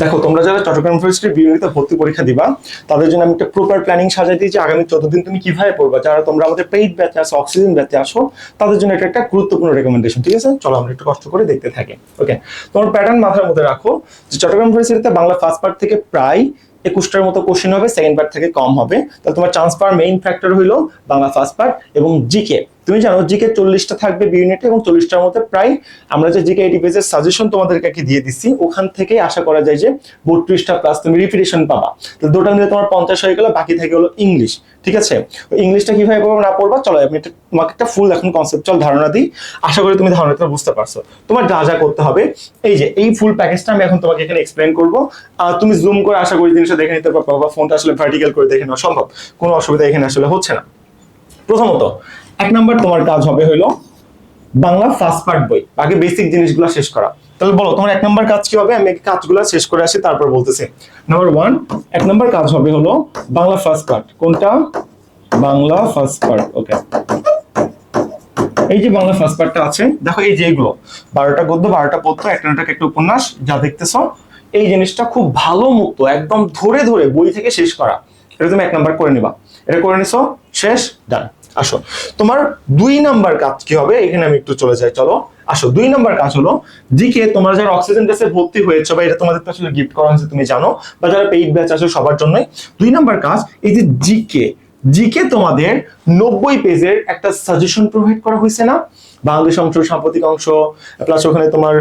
দেখো, তোমরা যারা চট্টগ্রাম ইউনিভার্সিটির বিএনপিতে ভর্তি পরীক্ষা দিবা, তাদের জন্য আমি একটা প্রপার প্ল্যানিং সাজাই দিয়েছি আগামী চোদ্দ দিন তুমি কীভাবে পড়বা। যারা তোমরা আমাদের পেইড ব্যাচে আসো অক্সিজেন ব্যাচে আসো তাদের জন্য এটা একটা গুরুত্বপূর্ণ রেকমেন্ডেশন ঠিক আছে? চলো আমরা একটু কষ্ট করে দেখতে থাকি। ওকে তোমার প্যাটার্ন মাথার মধ্যে রাখো যে চট্টগ্রাম ইউনিভার্সিটিতে বাংলা ফার্স্ট পার্ট থেকে প্রায় একুশটার মতো কোশ্চেন হবে সেকেন্ড পার্ট থেকে কম হবে। তাহলে তোমার চান্স পাওয়ার মেইন ফ্যাক্টর হইল বাংলা ফার্স্ট পার্ট এবং জিকে তুমি জানো জিকে চল্লিশটা থাকবে বি ইউনিটে এবং চল্লিশটার মধ্যে প্রায় আমরা যে জিকে পেজের সাজেশন তোমাদেরকে দিয়ে দিচ্ছি, ওখান থেকেই আশা করা যায় যে বত্রিশটা প্লাস তুমি রিপিটেশন পাবা। তো দুটো মিলে তোমার পঞ্চাশ হয়ে গেলো, বাকি থেকে হলো ইংলিশ ঠিক আছে? ইংলিশটা কীভাবে পড়ব না পড়বা? চলো, আমি তোমাকে একটা ফুল এখন কনসেপচুয়াল ধারণা দিই। আশা করি তুমি ধারণাটা বুঝতে পারছ। তোমার যা যা করতে হবে, এই যে, এই ফুল প্যাকেজটা আমি এখন তোমাকে এখানে এক্সপ্লেন করব। তুমি জুম করে আশা করি জিনিসটা দেখে নিতে পারবা বা ফোনটা আসলে ভার্টিক্যাল করে দেখে নেওয়া সম্ভব। কোনো অসুবিধা এখানে আসলে হচ্ছে না। প্রথমত এক নাম্বার তোমার কাজ হবে হলো বাংলা ফার্স্ট পার্ট বই। আগে বেসিক জিনিসগুলো শেষ করা। তাহলে বলো, তোমার এক নাম্বার কাজ কি হবে? আমি কাজগুলো শেষ করে আসি, তারপর বলতেছি। নাম্বার ওয়ান এক নাম্বার কাজ হবে হলো বাংলা ফার্স্ট পার্ট কোনটা? বাংলা ফার্স্ট পার্ট ওকে এই যে বাংলা ফার্স্ট পার্টটা আছে, দেখো এই যে এগুলো। বারোটা গদ্য, বারোটা পদ্য, একটা নাটক, একটা উপন্যাস, যা দেখতেছো, এই জিনিসটা খুব ভালো মুক্ত, একদম ধরে ধরে বই থেকে শেষ করা। এটা তুমি এক নাম্বার করে নিবা। এটা করে নিছো, শেষ ডান আসো। তোমার দুই নাম্বার কাজ কি হবে? এখানে আমি একটু চলে যাই, চলো। আসো, দুই নাম্বার কাজ হলো দিকে তোমরা যারা অক্সিজেন গ্যাসে ভর্তি হয়েছে বা এটা তোমাদের আসলে গিফট করা হয়েছে, তুমি জানো, বা যারা পেইড ব্যাচ আছে সবার জন্যই, দুই নাম্বার কাজ, এই যে জিকে জিকে তোমাদের নব্বই পেজের একটা সাজেশন প্রোভাইড করা হয়েছে না? বাংলাদেশ অংশ, সাম্প্রতিক অংশ প্লাস ওখানে তোমার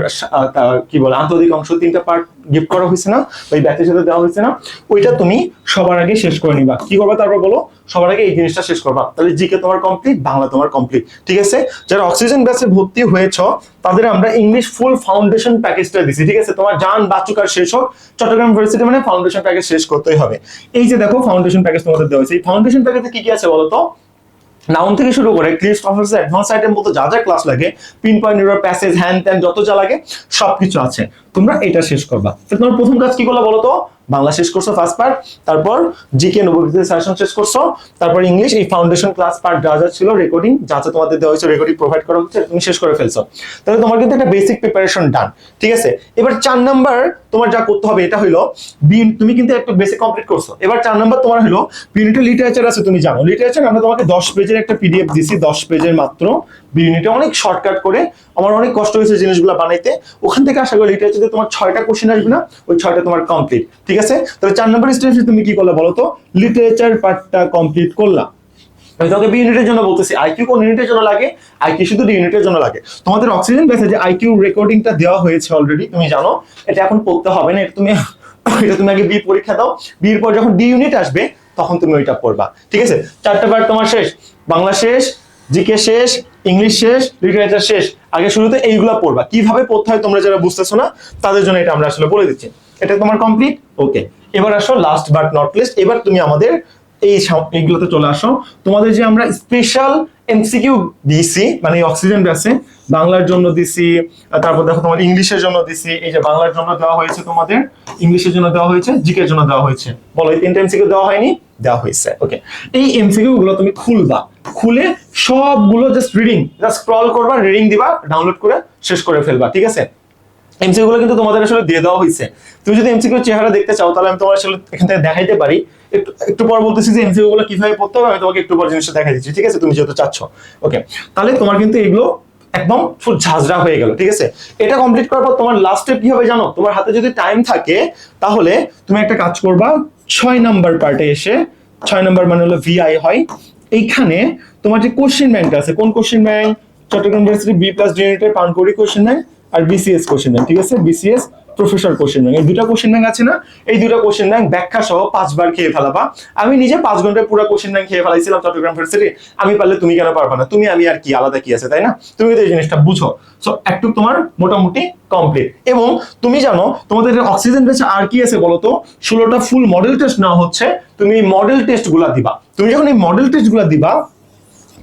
কি বলে, আন্তর্জাতিক অংশ, তিনটা পার্ট গিফট করা হয়েছে না? ওই ব্যাচের সাথে দেওয়া হয়েছে না? ওইটা তুমি সবার আগে শেষ করে নিবা। কি করবা তারপর বলো? সবার আগে এই জিনিসটা শেষ করবা। তাহলে জিকে তোমার কমপ্লিট বাংলা তোমার কমপ্লিট ঠিক আছে? যারা অক্সিজেন ব্যাচে ভর্তি হয়েছ, তাদের আমরা ইংলিশ ফুল ফাউন্ডেশন প্যাকেজটা দিছি, ঠিক আছে? তোমার যান বাচুক আর শেষ হোক, চট্টগ্রাম ইউনিভার্সিটি মানে ফাউন্ডেশন প্যাকেজ শেষ করতেই হবে। এই যে দেখো ফাউন্ডেশন প্যাকেজ তোমাদের দেওয়া হয়েছে। এই ফাউন্ডেশন প্যাকেজে কি কি আছে বলো তো? নাউন থেকে শুরু করে অফার্স অ্যাডভান্স আইটেম মতো যা যা ক্লাস লাগে পিন পয়েন্ট নিউরাল প্যাসেজ হ্যান্ড ত্যান যত যা লাগে, সবকিছু আছে। তোমরা এটা শেষ করবা। তোমার প্রথম কাজ কি করল বলো তো? বাংলা শেষ করছ ফার্স্ট পার্ট তারপর জিকে নববিদ্যা সেশন শেষ করছ, তারপর ইংলিশ এই ফাউন্ডেশন ক্লাস পার্ট যা যা ছিল রেকর্ডিং যা যা তোমাদের দেওয়া হয়েছে রেকর্ডিং প্রোভাইড করা হচ্ছে, তুমি শেষ করে ফেলছো। তাহলে তোমার কিন্তু একটা বেসিক প্রিপারেশন ডান ঠিক আছে? এবার চার নাম্বার তোমার যা করতে হবে এটা হলো তুমি কিন্তু একটা বেসিক কমপ্লিট করছ। এবার চার নাম্বার তোমার হলো বিউনিটের লিটারেচার আছে, তুমি জানো। লিটারেচার আমরা তোমাকে দশ পেজের একটা পিডিএফ দিছি, দশ পেজের মাত্র। বিউনিটে অনেক শর্টকাট করে আমার অনেক কষ্ট হয়েছে জিনিসগুলো বানাইতে। ওখান থেকে আশা করি লিটারেচারে তোমার ছয়টা কোশ্চেন আসবে না, ওই ছয়টা তোমার কমপ্লিট ঠিক আছে? তাহলে চার নম্বর স্টেজে তুমি কি করলে বলো তো? লিটারেচার পার্টটা কমপ্লিট করলাম আমি তোমাকে বি ইউনিটের জন্য বলতেছি আইকিউ কোন ইউনিটের জন্য লাগে? আইকিউ শুধু ডি ইউনিটের জন্য লাগে। তোমাদের অক্সিজেন ব্যাচে যে আইকিউ রেকর্ডিংটা দেওয়া হয়েছে অলরেডি তুমি জানো, এটা এখন পড়তে হবে না, এটা তুমি এটা তুমি আগে বি পরীক্ষা দাও। বির পর যখন ডি ইউনিট আসবে, তখন তুমি ওইটা পড়বা, ঠিক আছে? চারটা পার্ট তোমার শেষ, বাংলা শেষ জিকে শেষ ইংলিশ শেষ লিটারেচার শেষ। আগে শুরুতে এইগুলা পড়বা। কীভাবে পড়তে হয় তোমরা যারা বুঝতেছো না, তাদের জন্য এটা আমরা আসলে বলে দিচ্ছি। এটা তোমার কমপ্লিট ওকে এবার আসো লাস্ট বাট নট লিস্ট এবার তুমি আমাদের এই এইগুলোতে চলে আসো। তোমাদের যে আমরা স্পেশাল এমসিকিউ দিয়েছি মানে অক্সিজেন ব্যাসে বাংলার জন্য দিছি তারপর দেখো তোমার ইংলিশের জন্য দিছি, এই যে বাংলার জন্য দেওয়া হয়েছে তোমাদের, ইংলিশের জন্য দেওয়া হয়েছে জিকের জন্য দেওয়া হয়েছে। বলো, এই তিনটা এমসিকিউ দেওয়া হয়নি? দেওয়া হয়েছে ওকে এই এমসিকিউ গুলো তুমি খুলবা, খুলে সবগুলো জাস্ট রিডিং জাস্ট স্ক্রল করবা রিডিং দিবা ডাউনলোড করে শেষ করে ফেলবা, ঠিক আছে? এমসিকিউ গুলো কিন্তু তোমাদের আসলে দিয়ে দেওয়া হয়েছে। তুমি যদি এমসিকিউ চেহারা দেখতে চাও, তাহলে আমি তোমার আসলে এখান থেকে দেখাইতে পারি। একটু একটু পর বলতেছি যে এমসিকিউ গুলো কীভাবে পড়তে হবে, আমি তোমাকে একটু পর জিনিসটা দিচ্ছি, ঠিক আছে? তুমি যেহেতু চাচ্ছ ওকে তাহলে তোমার কিন্তু এগুলো একদম ফুল ঝাঁঝরা হয়ে গেল, ঠিক আছে? এটা কমপ্লিট করার পর তোমার লাস্ট স্টেপ কি হবে জানো? তোমার হাতে যদি টাইম থাকে, তাহলে তুমি একটা কাজ করবা, ছয় নাম্বার পার্টে এসে, ছয় নাম্বার মানে হলো ভিআই হয়। এইখানে তোমার যে কোশ্চেন ব্যাংক আছে, কোন question bank Chittagong university B plus ইউনিটের পানকড়ি কোশ্চেন ব্যাংক আর বিসিএস কোশ্চেন ব্যাংক ঠিক আছে? BCS professor question bank. এই দুটা কোশ্চেন ব্যাংক আছে না? এই দুটা কোশ্চেন ব্যাংক ব্যাখ্যা সহ পাঁচবার খেয়ে ফেলাবা। আমি নিজে পাঁচ ঘন্টায় পুরো কোশ্চেন ব্যাংক খেয়ে ফেলাইছিলাম চট্টগ্রাম ইউনিভার্সিটি আমি পারলে তুমি কেন পারবা না? তুমি, আমি আর কি আলাদা কি আছে, তাই না? তুমি তো এই জিনিসটা বুঝো। সো একটু তোমার মোটামুটি কমপ্লিট এবং তুমি জানো, তোমাদের অক্সিজেন বেঁচে আর কি আছে বলো তো ষোলোটা ফুল মডেল টেস্ট না হচ্ছে। তুমি মডেল টেস্টগুলা দিবা। তুমি যখন এই মডেল টেস্টগুলা দিবা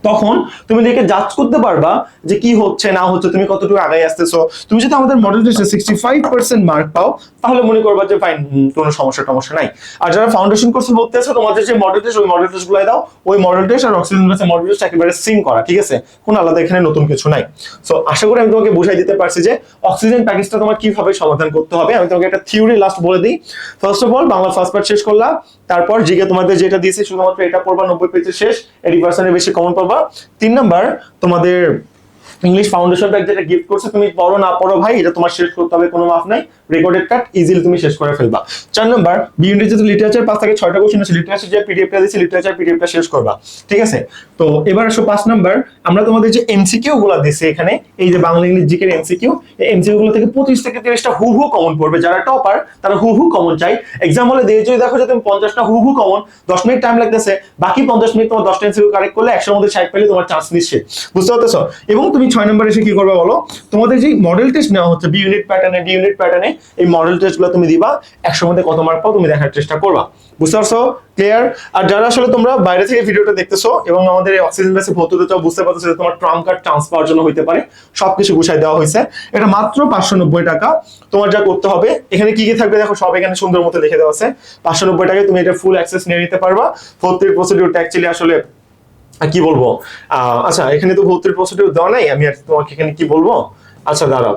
তখন তুমি দেখে জাজ করতে পারবা যে কি হচ্ছে, না হচ্ছে, তুমি কতটুকু আগাই আসতেছো। তুমি যদি আমাদের মডেল টেস্টে সিক্সটি ফাইভ পার্সেন্ট মার্ক পাও, তাহলে মনে করবা যে ফাইন কোনো সমস্যা টমস্যা নাই। আর যারা ফাউন্ডেশন কোর্সে ভর্তি আছে, তোমাদের যে মডেল টেস্ট ওই মডেল টেস্টগুলো দাও, ওই মডেল টেস্ট আর অক্সিজেন মডেল টেস্ট একেবারে সিম করা, ঠিক আছে? কোনো আলাদা এখানে নতুন কিছু নাই। সো আশা করি আমি তোমাকে বুঝাই দিতে পারছি যে অক্সিজেন প্যাকেজটা তোমার কীভাবে সমাধান করতে হবে। আমি তোমাকে একটা থিওরি লাস্ট বলে দিই। First of all Bangla first part শেষ করলা তারপর জিকে তোমাদের যেটা দিয়েছে, শুধুমাত্র এটা পড়বা, নব্বই পেজে শেষ এইটি পার্সেন্টের বেশি কমন পাবা। তিন নাম্বার, তোমাদের ইংলিশ ফাউন্ডেশন ব্যাগ যেটা গিফট করছে, তুমি পড়ো, না পড়ো ভাই, এটা তোমার শেষ করতে হবে, কোনো মাফ নাই। রেকর্ডেড কাট ইজিলি তুমি শেষ করে ফেলবা। চার নম্বর বিএনডি যেহেতু লিটারেচার পাঁচ থেকে ছয়টা কোশ্চেন আছে লিটারেচার যে পিডিএফটা দিচ্ছি লিটারেচার পিডিএফটা শেষ করবা। ঠিক আছে? তো এবার আসো পাঁচ নম্বর আমরা তোমাদের যে এমসিকিউ গুলো দিচ্ছি এখানে, এই যে বাংলা ইংলিশ জিকের এমসিকিউ এই এমসিকিউ গুলো থেকে পঁচিশ থেকে তিরিশটা হু হু কমন পড়বে। যারা টপার তারা হু হু কমন চাই। এক্সাম হলে দিয়ে যদি দেখো যে তুমি পঞ্চাশটা হু হু কমন দশ মিনিট টাইম লাগতেছে, বাকি পঞ্চাশ মিনিট তোমার দশটা এমসিকিউ কারেক্ট করলে একশোর মধ্যে ষাট পেলে তোমার চান্স নিশ্চিত। বুঝতে পারতেছো? এবং তুমি ছয় নম্বর এসে কি করবে বলো? তোমাদের যে মডেল টেস্ট নেওয়া হচ্ছে বি ইউনিট প্যাটার্নে ডি ইউনিট প্যাটার্নে এই মডেল টেস্টগুলো তুমি দিবা একশোর মধ্যে কত মার্ক পাও তুমি দেখার চেষ্টা করবা। বুঝতে পারছ? ক্লিয়ার আর যারা আসলে তোমরা বাইরে থেকে ভিডিওটা দেখতেছো এবং আমাদের এই অক্সিজেন বেসে ভর্তি হতে চাও, বুঝতে পারতেছো যে তোমার ট্রাম কার্ড পাওয়ার জন্য হইতে পারে। সবকিছু গুছাই দেওয়া হয়েছে। এটা মাত্র পাঁচশো নব্বই টাকা। তোমার যা করতে হবে, এখানে কি কি থাকবে দেখো, সব এখানে সুন্দর মতো লিখে দেওয়া আছে। পাঁচশো নব্বই টাকায় তুমি এটা ফুল অ্যাক্সেস নিয়ে নিতে পারবা। ভর্তির প্রসিডিউরটা অ্যাকচুয়ালি আসলে কি বলব? আচ্ছা এখানে তো ভর্তির প্রসিডিউর দেওয়া নাই, আমি আর তোমাকে এখানে কি বলব? আচ্ছা দাঁড়াও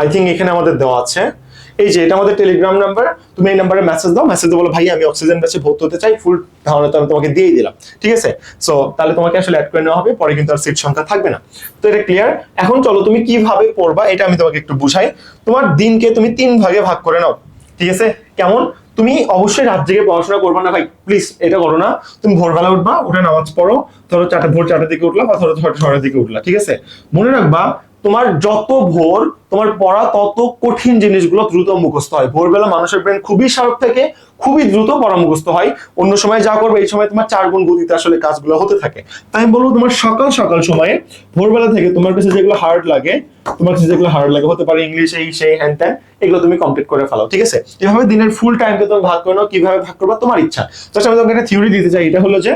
আই থিঙ্ক এখানে আমাদের দেওয়া আছে। এই যে, এটা আমাদের টেলিগ্রাম নাম্বার তুমি এই নাম্বারে মেসেজ দাও। মেসেজ বলো ভাই আমি অক্সিজেন ব্যাচে ভর্তি হতে চাই। ফুল তো আমি তোমাকে দিয়ে দিলাম। ঠিক আছে? সো তাহলে তোমাকে আসলে অ্যাড করে নেওয়া হবে। পরে কিন্তু আর সিট সংখ্যা থাকবে না। তো এটা ক্লিয়ার এখন চলো, তুমি কীভাবে পড়বা? এটা আমি তোমাকে একটু বুঝাই। তোমার দিনকে তুমি তিন ভাগে ভাগ করে নাও। ঠিক আছে? কেমন? তুমি অবশ্যই রাত জেগে পড়াশোনা করবা না, ভাই। প্লিজ এটা করো না। তুমি ভোরবেলা উঠবা, উঠে নামাজ পড়ো। ধরো চারটে, ভোর চারটার দিকে উঠলা বা ধরো ছয়টা ছয়টার দিকে উঠলা। ঠিক আছে? মনে রাখবা তোমার যত ভোর, তোমার পড়া তত কঠিন জিনিসগুলো দ্রুত মুখস্থ হয়। ভোরবেলা মানুষের ব্রেন খুবই শার্প থেকে, খুবই দ্রুত পড়া মুখস্থ হয়। অন্য সময় যা করবে, এই সময় তোমার চার গুণ গতিতে আসলে কাজগুলো হতে থাকে। তাই আমি বলব তোমার সকাল সকাল সময়ে ভোরবেলা থেকে তোমার কাছে যেগুলো হার্ড লাগে, তোমার কাছে যেগুলো হার্ড লাগে, হতে পারে ইংলিশ এই, সেই হ্যান ত্যান এগুলো তুমি কমপ্লিট করে ফেলো, ঠিক আছে? এভাবে দিনের ফুল টাইমকে তুমি ভাগ করে নাও, কীভাবে ভাগ করবা, তোমার ইচ্ছা। জাস্ট আমি তোমাকে একটা থিওরি দিতে চাই, এটা হলো যে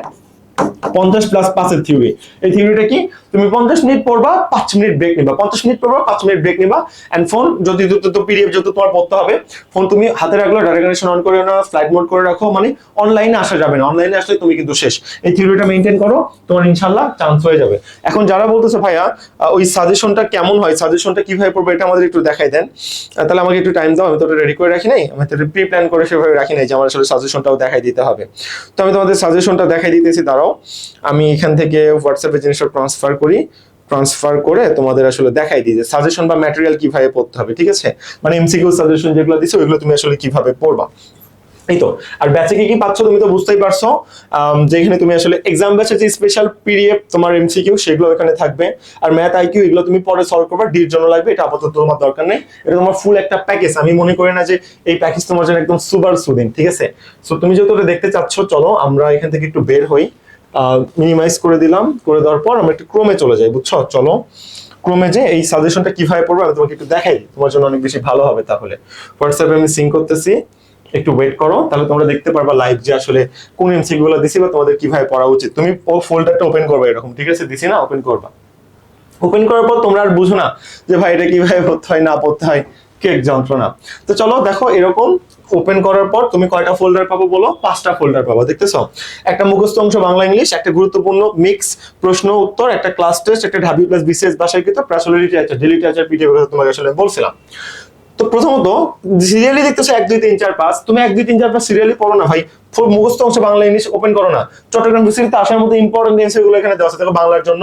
পঞ্চাশ প্লাস পাঁচের থিওরি এই থিওরিটা কি? তুমি পঞ্চাশ মিনিট পড়বা, পাঁচ মিনিট ব্রেক নিবা। পঞ্চাশ মিনিট পড়বা, পাঁচ মিনিট ব্রেক নিবা। এন্ড ফোন যদি দ্রুত পিডিএফ যত তোমার পড়তে হবে ফোন তুমি হাতে রাখল ডাটা কানেকশন অন করে নাও ফ্লাইট মোড করে রাখো মানে অনলাইনে আসা যাবে না। অনলাইনে আসলে তুমি কিন্তু শেষ। এই থিওরিটা মেনটেন করো, তোমার ইনশাল্লাহ চান্স হয়ে যাবে। এখন যারা বলতেছে, ভাইয়া ওই সাজেশনটা কেমন হয়? সাজেশনটা কীভাবে পড়বে এটা আমাদের একটু দেখাই দেন। তাহলে আমাকে একটু টাইম দাও, আমি তো রেডি করে রাখি নাই। আমি তো প্রি প্ল্যান করে সেভাবে রাখি নাই যে আমার আসলে সাজেশনটাও দেখাই দিতে হবে। তো আমি তোমাদের সাজেশনটা দেখাই দিতেছি, দাঁড়াও। আমি এখান থেকে হোয়াটসঅ্যাপে জিনিসটা ট্রান্সফার করি। ট্রান্সফার করে তোমাদের আসলে দেখাই দিই যে সাজেশন বা ম্যাটেরিয়াল কীভাবে পড়তে হবে ঠিক আছে? মানে এমসিকিউ সাজেশন যেগুলো দিছে ওইগুলো তুমি আসলে কীভাবে পড়বা? এই তো আর ব্যাচে কি কি পাচ্ছ তুমি তো বুঝতেই পারছ। আম, যে এখানে তুমি আসলে এক্সাম ব্যাচে যে স্পেশাল পিডিএফ তোমার এমসিকিউ সেগুলো এখানে থাকবে। আর ম্যাথ আইকিউ এগুলো তুমি পরে সলভ করবে ডির জন্য লাগবে এটা আপাতত তোমার দরকার নেই। এটা তোমার ফুল একটা প্যাকেজ আমি মনে করি না যে এই প্যাকেজ তোমার জন্য একদম সুপার সুদিন ঠিক আছে? সো তুমি যেহেতু দেখতে চাচ্ছ চলো আমরা এখান থেকে একটু বের হই। মিনিমাইজ করে দিলাম, করে দেওয়ার পর আমরা একটু ক্রমে চলে যাই, বুঝছ? চলো, ক্রমে যে এই সাজেশনটা কীভাবে পড়বে আমি তোমাকে একটু দেখাই, তোমার জন্য অনেক বেশি ভালো হবে তাহলে। হোয়াটসঅ্যাপে আমি সিঙ্ক করতেছি, একটু ওয়েট করো, তাহলে তোমরা দেখতে পারবা লাইভ যে আসলে কোন এমসি গুলো দিছি বা তোমাদের কীভাবে পড়া উচিত। তুমি ও ফোল্ডারটা ওপেন করবে এরকম, ঠিক আছে? দিছি না ওপেন করবা। ওপেন করার পর তোমরা আর বুঝো না যে ভাই এটা কীভাবে পড়তে হয়, না পড়তে হয়, কেক যন্ত্রণা। তো চলো, দেখো এরকম ওপেন করার পর তুমি কয়টা ফোল্ডার পাবো বলো? পাঁচটা ফোল্ডার পাবো, দেখতেছ? একটা মুখস্থ অংশ বাংলা ইংলিশ, একটা গুরুত্বপূর্ণ মিক্স প্রশ্ন, উত্তর, একটা ক্লাস টেস্ট একটা ঢাবি প্লাস বিশেষ ভাষায় কিন্তু প্রাসলিটি আছে ডেলিটি আছে পিডিএফ তোমাকে আসলে বলছিলাম। তো প্রথমত সিরিয়ালি দেখতেছো এক, দুই, তিন, চার, পাঁচ। তুমি এক, দুই, তিন, চার, পাঁচ সিরিয়ালি পড়ো না ভাই। মুখস্থ অংশ বাংলা ইংলিশ ওপেন করো না। চট্টগ্রাম বিসিতে আসার মতো ইম্পর্টেন্ট জিনিস এগুলো এখানে দেওয়া আছে। বাংলার জন্য।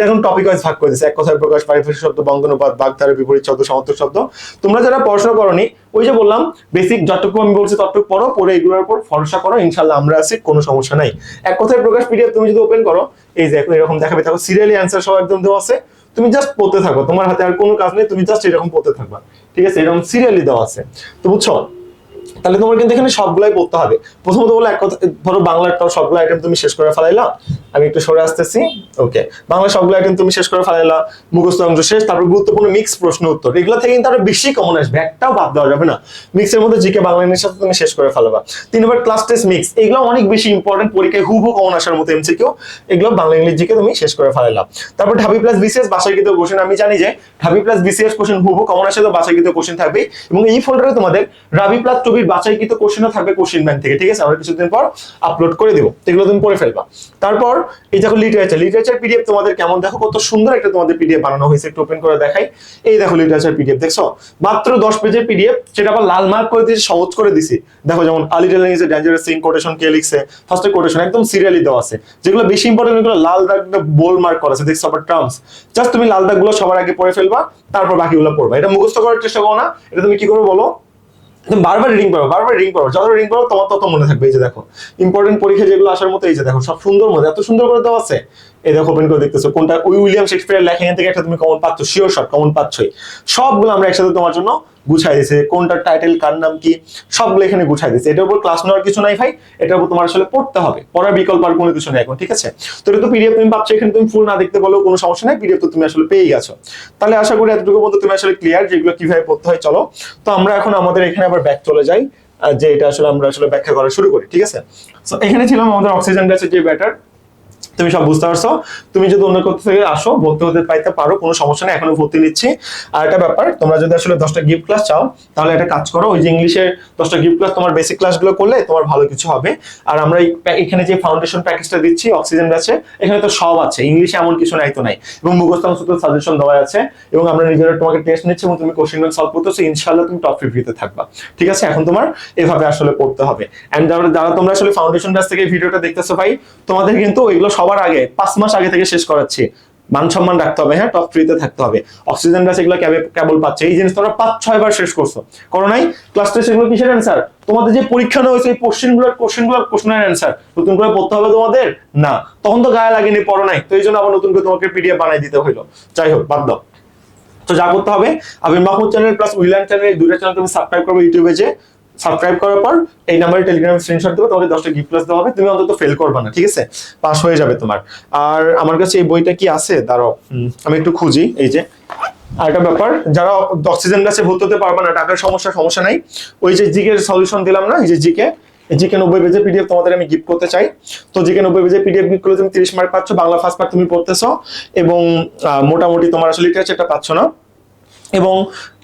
এরকম টপিক ওয়াইজ ভাগ করে দিচ্ছে এক কথায় প্রকাশ পারিভাষিক শব্দ বঙ্গনুপাত বাগধারা, বিপরীত শব্দ, সমর্থক শব্দ। তোমরা যারা পড়াশোনা করনি, ওই যে বললাম বেসিক যতটুকু আমি বলছি ততটুকু পড়ো, পড়ে এগুলোর উপর ভরসা করো ইনশাল্লাহ আমরা আছি, কোনো সমস্যা নাই। এক কথায় প্রকাশ পিডিএফ তুমি যদি ওপেন করো, এই যে এরকম দেখাবে। থাকো সিরিয়ালি অ্যান্সার সব একদম দেওয়া আছে। তুমি জাস্ট পড়তে থাকো। তোমার হাতে আর কোনো কাজ নেই, তুমি জাস্ট এরকম পড়তে থাকবা। ঠিক আছে? এরকম সিরিয়ালি দেওয়া আছে। তো বুঝছ? তাহলে তোমার কিন্তু এখানে সবগুলাই পড়তে হবে। প্রথমত বলে এক কথা, ধরো বাংলার তো সবগুলো আইটেম তুমি শেষ করে ফেলাইলা। আমি একটু সরে আসতেছি। ওকে বাংলা সবগুলো আইটেম তুমি শেষ করে ফেলাইলা। মুখস্থ অংশ শেষ, তারপর গুরুত্বপূর্ণ মিক্স প্রশ্ন উত্তর। এগুলো থেকে কিন্তু আরও বেশি কমন আসবে, একটাও বাদ দেওয়া যাবে না। মিক্সের মধ্যে জিকে বাংলা ইংলিশের সাথে তুমি শেষ করে ফেলাবা। তিন নম্বর ক্লাস টেস্ট মিক্স এগুলো অনেক বেশি ইম্পর্টেন্ট পরীক্ষায় হুবহু কমন আসার মতো এমসিকিউ এগুলো বাংলা ইংলিশ জিকে তুমি শেষ করে ফেলাইলা। তারপর ঢাবি প্লাস বিসিএস বাসায় কিন্তু কোশ্চেন আমি জানি যে ঢাবি প্লাস বিসিএস কোশ্চেন হুবহু কমন আসে তো বাসায় কিন্তু কোশ্চেন থাকবে এবং এই ফোল্ডারে তোমাদের রাবি প্লাস টবির বাছাইকৃত কোশ্চেনও থাকবে কোশ্চেন ব্যাংক থেকে, ঠিক আছে? আমরা কিছুদিন পর আপলোড করে দেবো। এগুলো তুমি পড়ে ফেলবা। তারপর এই দেখো লিটারেচার লিটারেচার পিডিএফ তোমাদের কেমন? দেখো কত সুন্দর একটা তোমাদের পিডিএফ বানানো হয়েছে। একটু ওপেন করে দেখাই। এই দেখো লিটারেচার পিডিএফ দেখছ? মাত্র দশ পেজের পিডিএফ সেটা আবার লাল মার্ক করে দিয়েছে, সহজ করে দিছি দেখো যেমন a lie telling is dangerous Singh quotation কে লিখছে ফার্স্টে কোটেশন একদম সিরিয়ালি দেওয়া আছে। যেগুলো বেশি ইম্পর্টেন্ট এগুলো লাল দাগ বোল মার্ক করা আছে। দেখছ আবার টার্মস জাস্ট তুমি লাল দাগগুলো সবার আগে পড়ে ফেলবা, তারপর বাকিগুলো পড়বা। এটা মুখস্থ করার চেষ্টা করো না। এটা তুমি কি করবে বলো? বারবার রিং করো বারবার রিং করো যত রিং করো তোমার তত মনে থাকবে, এই যে দেখো। ইম্পর্টেন্ট পরীক্ষা যেগুলো আসার মতো, এই যে দেখো, সব সুন্দর মনে, এত সুন্দর করে দেওয়া আছে। এই দেখো ওপেন করে দেখতেছো, কোনটা? ওই উইলিয়াম শেক্সপিয়ার লেখা থেকে একটা তুমি কমন পাচ্ছ শিওর শট কমন পাচ্ছই। সবগুলো আমরা একসাথে তোমার জন্য গুছাই দিয়েছে কোনটার টাইটেল কার নাম কি, সবগুলো এখানে গুছাই দিয়েছে এটার উপর ক্লাস নেওয়ার কিছু নাই ভাই, এটার উপর তোমার আসলে পড়তে হবে। পড়ার বিকল্প আর কোনো কিছু নেই এখন, ঠিক আছে? তো এটা তো পিডিএফ তুমি পাচ্ছ, এখানে তুমি ফুল না দেখতে বলেও কোনো সমস্যা নেই পিডিএফ তো তুমি আসলে পেয়ে গেছো। তাহলে আশা করি এতটুকু মধ্যে তুমি আসলে ক্লিয়ার যেগুলো কীভাবে পড়তে হয়, চলো। তো আমরা এখন আমাদের এখানে আবার ব্যাক চলে যাই যে এটা আসলে আমরা আসলে ব্যাখ্যা করা শুরু করি, ঠিক আছে? তো এখানে ছিলাম আমাদের অক্সিজেন গ্যাসের যে ব্যাটার তুমি সব বুঝতে পারছ। তুমি যদি অন্য কোথাও থেকে আসো, ভর্তি হতে পাইতে পারো, কোনো সমস্যা নেই এখনও ভর্তি নিচ্ছি। আর একটা ব্যাপার, তোমরা যদি আসলে দশটা গিফট ক্লাস চাও, তাহলে একটা কাজ করো, ওই যে ইংলিশের দশটা গিফট ক্লাস তোমার বেসিক ক্লাসগুলো করলে তোমার ভালো কিছু হবে। আর আমরা এখানে যে ফাউন্ডেশন প্যাকেজটা দিচ্ছি অক্সিজেন ব্যাচে এখানে তো সব আছে, ইংলিশে এমন কিছু নাই তো নাই। এবং মুখস্থ অংশ সাজেশন দেওয়া আছে, এবং আমরা নিজেরা তোমাকে টেস্ট নিচ্ছি এবং তুমি কোশ্চেন সলভ করতেছো ইনশাল্লাহ তুমি টপ ফিফটিতে থাকবা। ঠিক আছে? এখন তোমার এভাবে আসলে পড়তে হবে। এন্ড যারা তোমরা আসলে ফাউন্ডেশন ব্যাচ থেকে ভিডিওটা দেখতেছো ভাই, তোমাদের কিন্তু এগুলো সবার আগে, পাঁচ মাস আগে থেকে শেষ করাচ্ছি। মান সম্মান রাখতে হবে হ্যাঁ টপ থ্রিতে থাকতে হবে। অক্সিজেন ব্যাচ এগুলো কেবল পাচ্ছে? এই জিনিস তোমরা পাঁচ, ছয় বার শেষ করছ। করো নাই? ক্লাস টেস্ট এগুলো কিসের অ্যান্সার তোমাদের যে পরীক্ষা নেওয়া হয়েছে, এই কোশ্চেনগুলোর কোশ্চেনগুলোর কোশ্চেনের অ্যান্সার নতুন করে পড়তে হবে তোমাদের? না। তখন তো গায়ে লাগেনি, পড়ো নাই। তো এই জন্য আবার নতুন করে তোমাকে পিডিএফ বানাই দিতে হইল। যাই হোক, বাদ দাও। তো যা করতে হবে আমি মাহমুদ চ্যানেল প্লাস উইলান চ্যানেল দুইটা চ্যানেল তুমি সাবস্ক্রাইব করবে ইউটিউবে যে। সাবস্ক্রাইব করার পর এই নাম্বারে টেলিগ্রামে স্ক্রিনশট দেবো, তোমাকে দশটা গিফট প্লাস দেওয়া হবে। তুমি অন্তত ফেল করবে না, ঠিক আছে? পাস হয়ে যাবে তোমার। আর আমার কাছে এই বইটা কি আছে? দাঁড়াও আমি একটু খুঁজি, এই যে। আর একটা ব্যাপার, যারা অক্সিজেন গাছে ভর্তি হতে পারবে না, টাকার সমস্যা সমস্যা নাই। ওই যে জিকে সলিউশন দিলাম না, এই যে জিকে জিকে নব্বই পেজের পিডিএফ তোমাদের আমি গিফট করতে চাই। তো জিকে নব্বই পেজের পিডিএফ গিফট করলে তুমি তিরিশ মার্ক পাচ্ছ, বাংলা ফার্স্ট পার্ট তুমি পড়তেছো, এবং মোটামুটি তোমার আসলে লিটারেচারটা পাচ্ছ না। এবং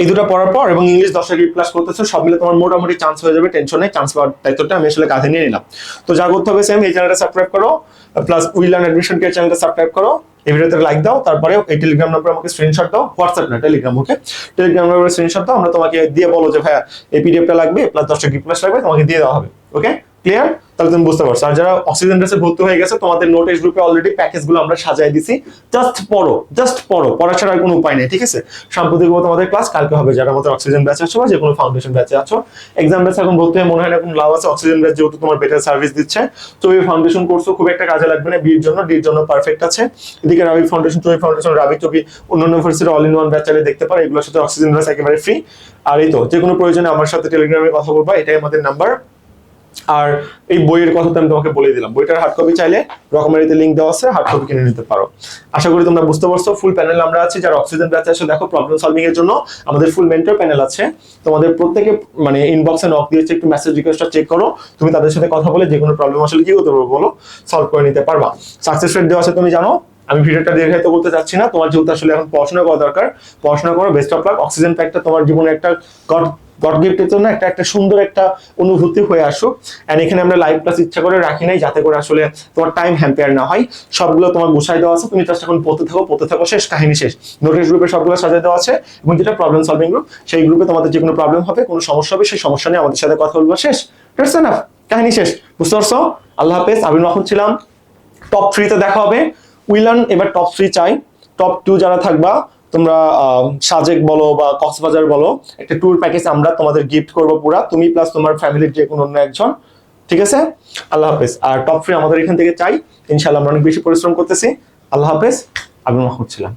এই দুটো পড়ার পর এবং ইংলিশ দশটা গিফট ক্লাস করতেছো, সব মিলে তোমার মোটামুটি চান্স হয়ে যাবে টেনশন নেই চান্স পাওয়ার দায়িত্বটা আমি আসলে কাঁধে নিয়ে নিলাম। তো যা করতে হবে সেম এই চ্যানেলটা সাবস্ক্রাইব করো প্লাস উইলান অ্যাডমিশন কেয়ার চ্যানেলটা সাবস্ক্রাইব করো, এই ভিডিওতে লাইক দাও তারপরে এই টেলিগ্রাম নাম্বার আমাকে স্ক্রিনশট দাও হোয়াটসঅ্যাপ না Telegram okay Telegram number screenshot দাও, আমরা তোমাকে দিয়ে বলো যে, ভাইয়া, এই পিডিএফটা লাগবে প্লাস দশটা গিফট ক্লাস লাগবে, তোমাকে দিয়ে দেওয়া হবে ওকে ক্লিয়ার তাহলে তুমি বুঝতে পারছ। আর যারা অক্সিজেন ড্রেসে ভর্তি হয়ে গেছে, তোমাদের নোটিশ গ্রুপে অলরেডি প্যাকেজগুলো আমরা সাজাই দিছি। জাস্ট পড়ো জাস্ট পড়ো, পড়া ছাড়া কোনো উপায় নেই, ঠিক আছে? সাম্প্রতিক তোমাদের ক্লাস কালকে হবে যারা আমাদের অক্সিজেন ব্যাচে আছো বা যে কোনো ফাউন্ডেশন ব্যাচে আছো এক্সাম ব্যাচ এখন ভর্তি হয়ে মনে হয় না লাভ আছে অক্সিজেন ব্যাচ যেহেতু তোমার বেটার সার্ভিস দিচ্ছে। তো এই ফাউন্ডেশন কোর্সও খুব একটা কাজে লাগবে না বিয়ের জন্য ডির জন্য পারফেক্ট আছে। এদিকে রাবি ফাউন্ডেশন চবি ফাউন্ডেশন রাবি চবি অন্যান্য university all in one batch চালিয়ে দেখতে পারো, এগুলোর সাথে অক্সিজেন ব্যাচ একেবারে ফ্রি আর এই তো যে কোনো প্রয়োজনে আমার সাথে টেলিগ্রামে কথা বলবা, এটাই আমাদের নাম্বার আর এই বইয়ের কথা তো আমি তোমাকে বলে দিলাম। বইটার হার্ড কপি চাইলে রকমারিতে লিঙ্ক দেওয়া আছে হার্ড কপি কিনে নিতে পারো। আশা করি তোমরা বুঝতে পারছ ফুল প্যানেল আমরা আছি, যারা অক্সিজেন ব্যাচে আসে দেখো প্রবলেম সলভিং এর জন্য আমাদের ফুল মেন্টর প্যানেল আছে। তোমাদের প্রত্যেকে মানে ইনবক্সে নক দিয়েছে, একটু মেসেজ রিকোয়েস্টটা চেক করো। তুমি তাদের সাথে কথা বলে যে কোনো প্রবলেম আসলে কি করতে পারব বলো? সলভ করে নিতে পারবা। সাকসেস রেট দেওয়া আছে, তুমি জানো। আমি ভিডিওটা দীর্ঘায়িত করতে চাচ্ছি না। তোমার যেহেতু আসলে এখন পড়াশোনা করা দরকার, পড়াশোনা করো বেস্ট অফ লাক অক্সিজেন প্যাকটা তোমার জীবনে একটা গড গড গিফটের জন্য একটা একটা সুন্দর একটা অনুভূতি হয়ে আসুক। অ্যান্ড এখানে আমরা লাইভ ক্লাস ইচ্ছা করে রাখি নাই, যাতে করে আসলে তোমার টাইম হ্যাম্পেয়ার না হয়। সবগুলো তোমার গুছাই দেওয়া আছে, তুমি জাস্ট এখন পড়তে থাকো পড়তে থাকো, শেষ কাহিনী শেষ। নোটিশ গ্রুপে সবগুলো সাজিয়ে দেওয়া আছে, এবং যেটা প্রবলেম সলভিং গ্রুপ সেই গ্রুপে তোমাদের যে কোনো প্রবলেম হবে, কোনো সমস্যা হবে, সেই সমস্যা নিয়ে আমাদের সাথে কথা বলব, শেষ। দ্যাটস না কাহিনী শেষ। বুঝতে পারছ? আল্লাহ হাফেজ, আমি মাহমুদ ছিলাম। টপ থ্রিতে দেখা হবে। উইলান, এবার টপ থ্রি চাই। টপ টু যারা থাকবা তোমরা সাজেক বলো বা কক্সবাজার বলো, একটা ট্যুর প্যাকেজ আমরা তোমাদের গিফট করব পুরা, তুমি প্লাস তোমার ফ্যামিলির যে কোনো অন্য একজন, ঠিক আছে? আল্লাহ হাফেজ। আর টপ ফ্রি আমাদের এখান থেকে চাই ইনশাল্লাহ আমরা অনেক বেশি পরিশ্রম করতেছি। আল্লাহ হাফেজ আমি মাহমুদ ছিলাম।